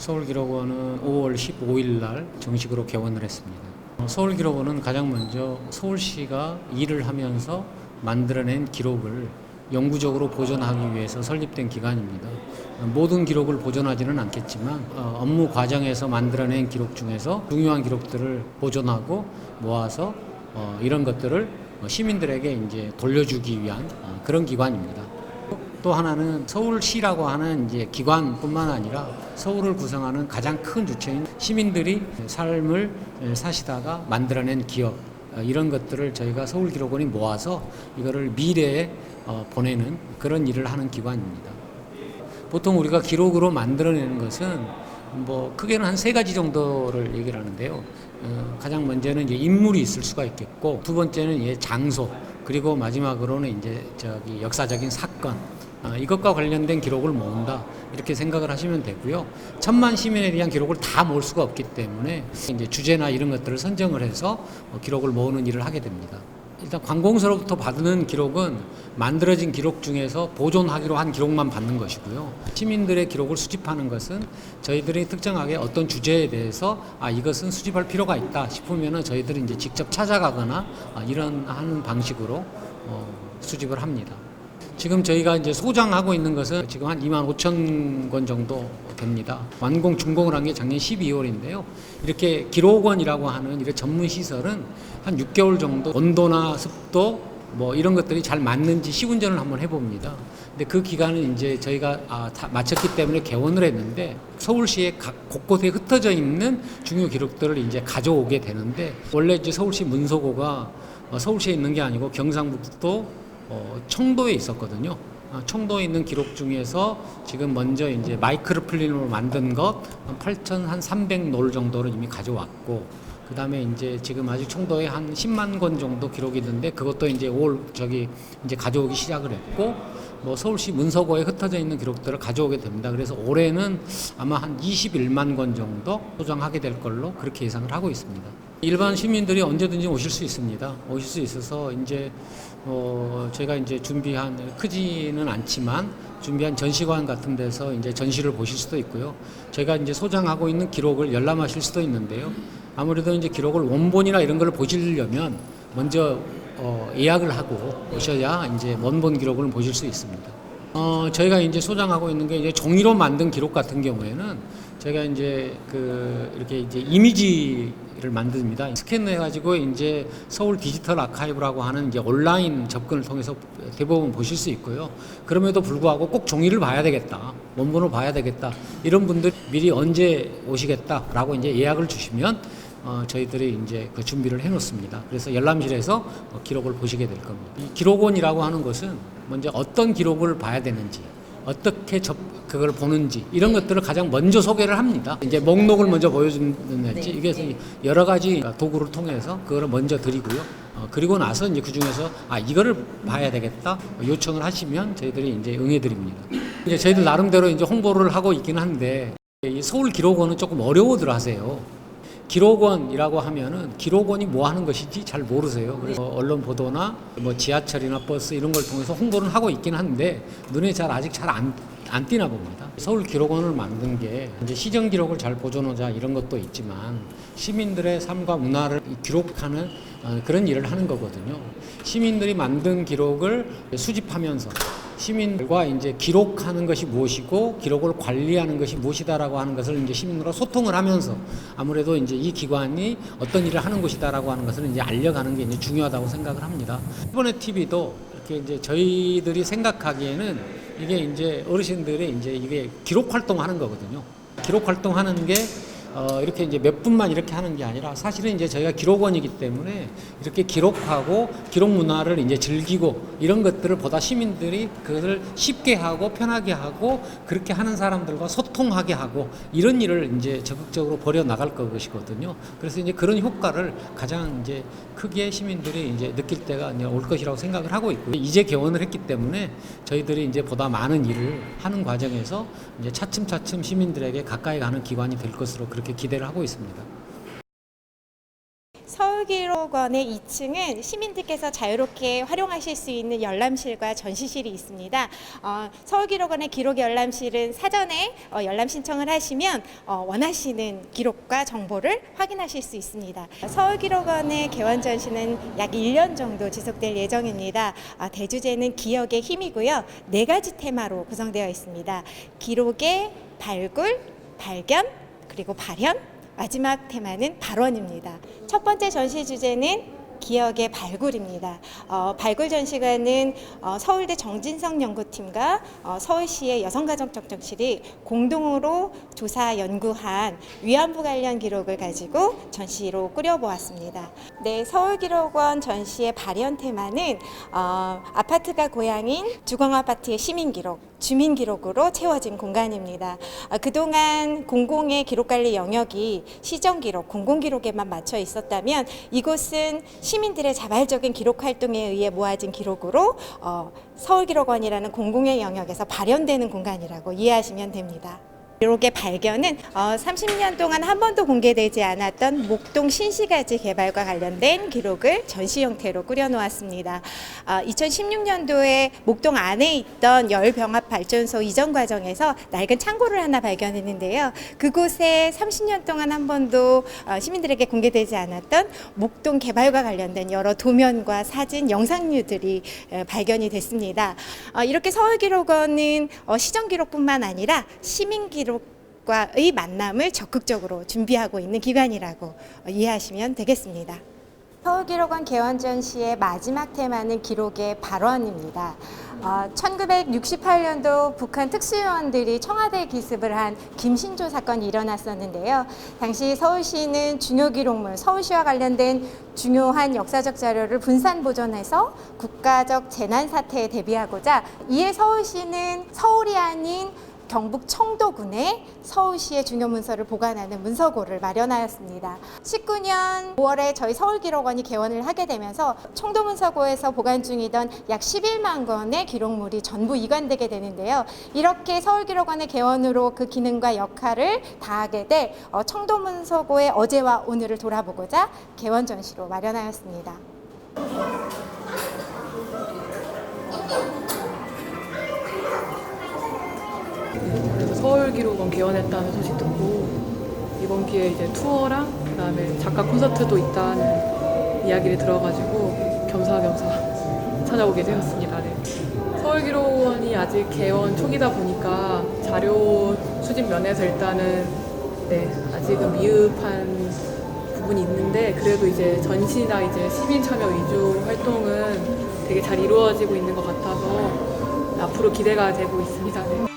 서울기록원은 5월 15일 날 정식으로 개원을 했습니다. 어, 서울기록원은 가장 먼저 서울시가 일을 하면서 만들어낸 기록을 영구적으로 보존하기 위해서 설립된 기관입니다. 어, 모든 기록을 보존하지는 않겠지만 어, 업무 과정에서 만들어낸 기록 중에서 중요한 기록들을 보존하고 모아서 어, 이런 것들을 어, 시민들에게 이제 돌려주기 위한 어, 그런 기관입니다. 또 하나는 서울시라고 하는 이제 기관뿐만 아니라 서울을 구성하는 가장 큰 주체인 시민들이 삶을 사시다가 만들어낸 기억 어, 이런 것들을 저희가 서울기록원이 모아서 이거를 미래에 어, 보내는 그런 일을 하는 기관입니다. 보통 우리가 기록으로 만들어내는 것은 뭐 크게는 한 세 가지 정도를 얘기를 하는데요. 어, 가장 먼저는 이제 인물이 있을 수가 있겠고 두 번째는 장소 그리고 마지막으로는 이제 저기 역사적인 사건 어, 이것과 관련된 기록을 모은다 이렇게 생각을 하시면 되고요. 천만 시민에 대한 기록을 다 모을 수가 없기 때문에 이제 주제나 이런 것들을 선정을 해서 어, 기록을 모으는 일을 하게 됩니다. 일단 관공서로부터 받는 기록은 만들어진 기록 중에서 보존하기로 한 기록만 받는 것이고요. 시민들의 기록을 수집하는 것은 저희들이 특정하게 어떤 주제에 대해서 아 이것은 수집할 필요가 있다 싶으면은 저희들이 이제 직접 찾아가거나 아, 이런 하는 방식으로 어, 수집을 합니다. 지금 저희가 이제 소장하고 있는 것은 지금 한 2만 5천 권 정도 됩니다. 완공 준공을 한 게 작년 12월인데요. 이렇게 기록원이라고 하는 이런 전문 시설은 한 6개월 정도 온도나 습도 뭐 이런 것들이 잘 맞는지 시운전을 한번 해봅니다. 근데 그 기간은 이제 저희가 아, 다 마쳤기 때문에 개원을 했는데 서울시의 각 곳곳에 흩어져 있는 중요 기록들을 이제 가져오게 되는데 원래 이제 서울시 문서고가 어, 서울시에 있는 게 아니고 경상북도 어, 청도에 있었거든요. 어, 청도에 있는 기록 중에서 지금 먼저 이제 마이크로 필름으로 만든 것 8,300놀 정도를 이미 가져왔고 그 다음에 이제 지금 아직 청도에 한 10만 권 정도 기록이 있는데 그것도 이제 올 저기 이제 가져오기 시작을 했고 뭐 서울시 문서고에 흩어져 있는 기록들을 가져오게 됩니다. 그래서 올해는 아마 한 21만 권 정도 소장하게 될 걸로 그렇게 예상을 하고 있습니다. 일반 시민들이 언제든지 오실 수 있습니다. 오실 수 있어서 이제 어 제가 이제 준비한 크지는 않지만 준비한 전시관 같은 데서 이제 전시를 보실 수도 있고요. 제가 이제 소장하고 있는 기록을 열람하실 수도 있는데요. 아무래도 이제 기록을 원본이나 이런 걸 보시려면 먼저 어, 예약을 하고 오셔야 이제 원본 기록을 보실 수 있습니다. 어, 저희가 이제 소장하고 있는 게 이제 종이로 만든 기록 같은 경우에는 저희가 이제 그 이렇게 이제 이미지 를 만듭니다. 스캔을 해가지고 이제 서울 디지털 아카이브라고 하는 이제 온라인 접근을 통해서 대부분 보실 수 있고요. 그럼에도 불구하고 꼭 종이를 봐야 되겠다, 원본을 봐야 되겠다 이런 분들 미리 언제 오시겠다라고 이제 예약을 주시면 어, 저희들이 이제 그 준비를 해놓습니다. 그래서 열람실에서 어, 기록을 보시게 될 겁니다. 이 기록원이라고 하는 것은 먼저 어떤 기록을 봐야 되는지, 어떻게 접, 그걸 보는지 이런 것들을 가장 먼저 소개를 합니다. 이제 목록을 먼저 보여주는지 이게 여러 가지 도구를 통해서 그거를 먼저 드리고요. 어, 그리고 나서 이제 그 중에서 아 이거를 봐야 되겠다 요청을 하시면 저희들이 이제 응해드립니다. 이제 저희들 나름대로 이제 홍보를 하고 있긴 한데 이 서울 기록원은 조금 어려워들 하세요. 기록원이라고 하면은 기록원이 뭐 하는 것인지 잘 모르세요. 그래서 언론 보도나 뭐 지하철이나 버스 이런 걸 통해서 홍보는 하고 있긴 한데 눈에 잘 아직 잘 안 안 띄나 봅니다. 서울 기록원을 만든 게 이제 시정 기록을 잘 보존하자 이런 것도 있지만 시민들의 삶과 문화를 기록하는 어, 그런 일을 하는 거거든요. 시민들이 만든 기록을 수집하면서 시민들과 이제 기록하는 것이 무엇이고 기록을 관리하는 것이 무엇이다라고 하는 것을 이제 시민들과 소통을 하면서 아무래도 이제 이 기관이 어떤 일을 하는 곳이다라고 하는 것을 이제 알려가는 게 이제 중요하다고 생각을 합니다. 이번에 TV도 이렇게 이제 저희들이 생각하기에는 이게 이제 어르신들이 이제 이게 기록 활동하는 거거든요. 기록 활동하는 게 어, 이렇게 이제 몇 분만 이렇게 하는 게 아니라 사실은 이제 저희가 기록원이기 때문에 이렇게 기록하고 기록 문화를 이제 즐기고 이런 것들을 보다 시민들이 그것을 쉽게 하고 편하게 하고 그렇게 하는 사람들과 소통하게 하고 이런 일을 이제 적극적으로 벌여 나갈 것이거든요. 그래서 이제 그런 효과를 가장 이제 크게 시민들이 이제 느낄 때가 이제 올 것이라고 생각을 하고 있고 이제 개원을 했기 때문에 저희들이 이제 보다 많은 일을 하는 과정에서 이제 차츰차츰 시민들에게 가까이 가는 기관이 될 것으로 그렇게 기대를 하고 있습니다. 서울기록원의 2층은 시민들께서 자유롭게 활용하실 수 있는 열람실과 전시실이 있습니다. 어, 서울기록원의 기록 열람실은 사전에 어, 열람 신청을 하시면 어, 원하시는 기록과 정보를 확인하실 수 있습니다. 서울기록원의 개원 전시는 약 1년 정도 지속될 예정입니다. 아, 대주제는 기억의 힘이고요. 네 가지 테마로 구성되어 있습니다. 기록의 발굴, 발견, 그리고 발현, 마지막 테마는 발원입니다. 첫 번째 전시 주제는 기억의 발굴입니다. 어, 발굴 전시관은 어, 서울대 정진성 연구팀과 어, 서울시의 여성가족정책실이 공동으로 조사 연구한 위안부 관련 기록을 가지고 전시로 꾸려보았습니다. 네, 서울기록원 전시의 발현 테마는 어, 아파트가 고향인 주거아파트의 시민기록, 주민 기록으로 채워진 공간입니다. 아, 그동안 공공의 기록 관리 영역이 시정 기록, 공공 기록에만 맞춰 있었다면 이곳은 시민들의 자발적인 기록 활동에 의해 모아진 기록으로 어, 서울기록원이라는 공공의 영역에서 발현되는 공간이라고 이해하시면 됩니다. 기록의 발견은 어, 30년 동안 한 번도 공개되지 않았던 목동 신시가지 개발과 관련된 기록을 전시 형태로 꾸려놓았습니다. 어, 2016년도에 목동 안에 있던 열병합 발전소 이전 과정에서 낡은 창고를 하나 발견했는데요. 그곳에 30년 동안 한 번도 어, 시민들에게 공개되지 않았던 목동 개발과 관련된 여러 도면과 사진, 영상류들이 어, 발견이 됐습니다. 어, 이렇게 서울기록원은 어, 시정기록뿐만 아니라 시민기록 과의 만남을 적극적으로 준비하고 있는 기관이라고 어, 이해하시면 되겠습니다. 서울기록원 개원 전 시의 마지막 테마는 기록의 발원입니다. 어, 1968년도 북한 특수요원들이 청와대 기습을 한 김신조 사건이 일어났었는데요. 당시 서울시는 중요 기록물, 서울시와 관련된 중요한 역사적 자료를 분산 보존해서 국가적 재난 사태에 대비하고자 이에 서울시는 서울이 아닌 경북 청도군에 서울시의 중요 문서를 보관하는 문서고를 마련하였습니다. 19년 5월에 저희 서울기록원이 개원을 하게 되면서 청도문서고에서 보관 중이던 약 11만 건의 기록물이 전부 이관되게 되는데요. 이렇게 서울기록원의 개원으로 그 기능과 역할을 다하게 될 어, 청도문서고의 어제와 오늘을 돌아보고자 개원 전시로 마련하였습니다. 서울기록원 개원했다는 소식 듣고 이번 기회에 이제 투어랑 그다음에 작가 콘서트도 있다는 이야기를 들어가지고 겸사겸사 찾아오게 되었습니다. 네. 서울기록원이 아직 개원 초기다 보니까 자료 수집 면에서 일단은 네, 아직은 미흡한 부분이 있는데 그래도 이제 전시나 이제 시민 참여 위주 활동은 되게 잘 이루어지고 있는 것 같아서 앞으로 기대가 되고 있습니다. 네.